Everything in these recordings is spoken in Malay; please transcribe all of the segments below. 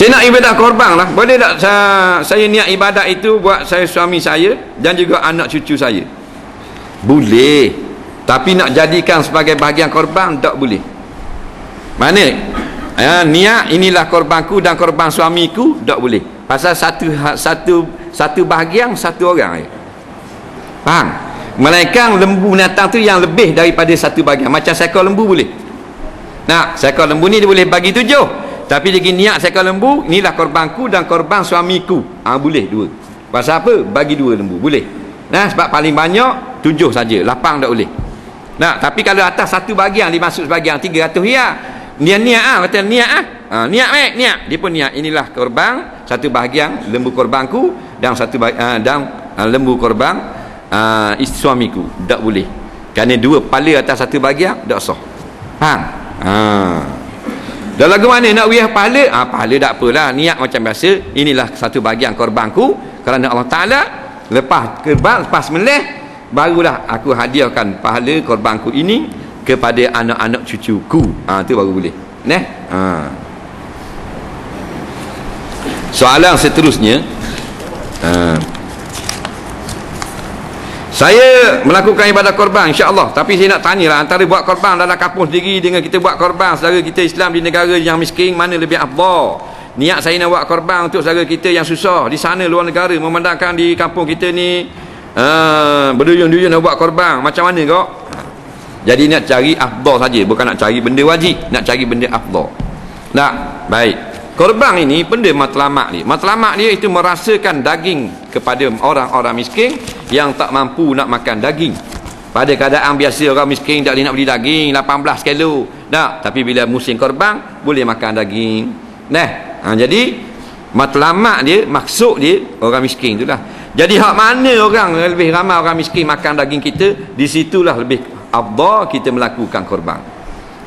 saya nak ibadah korban lah. Boleh tak saya, saya niat ibadat itu buat saya suami saya dan juga anak cucu saya? Boleh. Tapi nak jadikan sebagai bahagian korban tak boleh. Mana? Ya, niat inilah korbanku dan korban suamiku tak boleh. Pasal satu satu satu bahagian satu orang je faham? Melainkan lembu binatang tu yang lebih daripada satu bahagian. Macam seekor lembu boleh? Nak seekor lembu ni dia boleh bagi tujuh tapi lagi niat seekor lembu inilah korbanku dan korban suamiku. Ah ha, boleh dua. Pasal apa? Bagi dua lembu boleh. Nah sebab paling banyak tujuh saja. Lapang tak boleh. Nah tapi kalau atas satu bahagian dimasuk sebahagian tiga ratus ya. Dia niat ah kata niat ah. Ha, niat baik niat. Dia pun niat inilah korban satu bahagian lembu korbanku dan satu uh, dan uh, lembu korban uh, suamiku. Tak boleh. Kerana dua kepala atas satu bahagian tak sah. Faham? Ha. Dan lagu mana nak wiyah pahala? Ah ha, pahala tak apalah. Niat macam biasa. Inilah satu bahagian korbanku. Kerana Allah Ta'ala lepas korban lepas melih barulah aku hadiahkan pahala korbanku ini kepada anak-anak cucuku. Ha, tu baru boleh. Neh? Ha. soalan seterusnya. Ha. Saya melakukan ibadah korban insyaAllah. Tapi saya nak tanya lah antara buat korban dalam kampung sendiri dengan kita buat korban saudara kita Islam di negara yang miskin mana lebih afdal? Niat saya nak buat korban untuk saudara kita yang susah di sana luar negara memandangkan di kampung kita ni uh, berduyun-duyun nak buat korban. Macam mana kau? Jadi nak cari afdal saja bukan nak cari benda wajib nak cari benda afdal. Nak? Baik. Korban ini benda matlamak ni. Matlamak dia itu merasakan daging kepada orang-orang miskin yang tak mampu nak makan daging. Pada keadaan biasa orang miskin tak boleh nak beli daging 18 kilo. Tak tapi bila musim korban boleh makan daging. Nah ha, jadi matlamak dia maksud dia orang miskin itulah jadi hak mana orang lebih ramai orang miskin makan daging kita? Di situlah lebih afdal kita melakukan korban.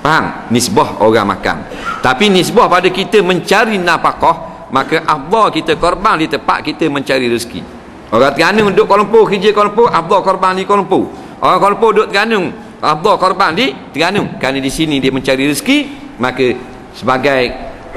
Faham? Nisbah orang makan. Tapi nisbah pada kita mencari nafkah maka afdal kita korban di tempat kita mencari rezeki orang Terengganu duduk Kuala Lumpur kerja Kuala Lumpur afdal korban di Kuala Lumpur orang Kuala Lumpur duduk Terengganu afdal korban di Terengganu kerana di sini dia mencari rezeki maka sebagai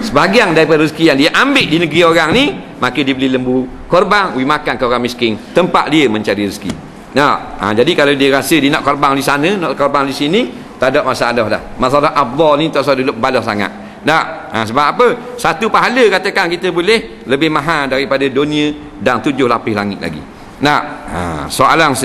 sebahagian daripada rezeki yang dia ambil di negeri orang ni maka dia beli lembu korban we makan ke orang miskin tempat dia mencari rezeki Nah, ha, jadi kalau dia rasa dia nak korban di sana, nak korban di sini, tak ada masalah dah. Masalah abdal ni tak usah duduk balas sangat. Nah, ha, sebab apa? Satu pahala katakan kita boleh lebih mahal daripada dunia dan tujuh lapis langit lagi. Nah, ha, soalan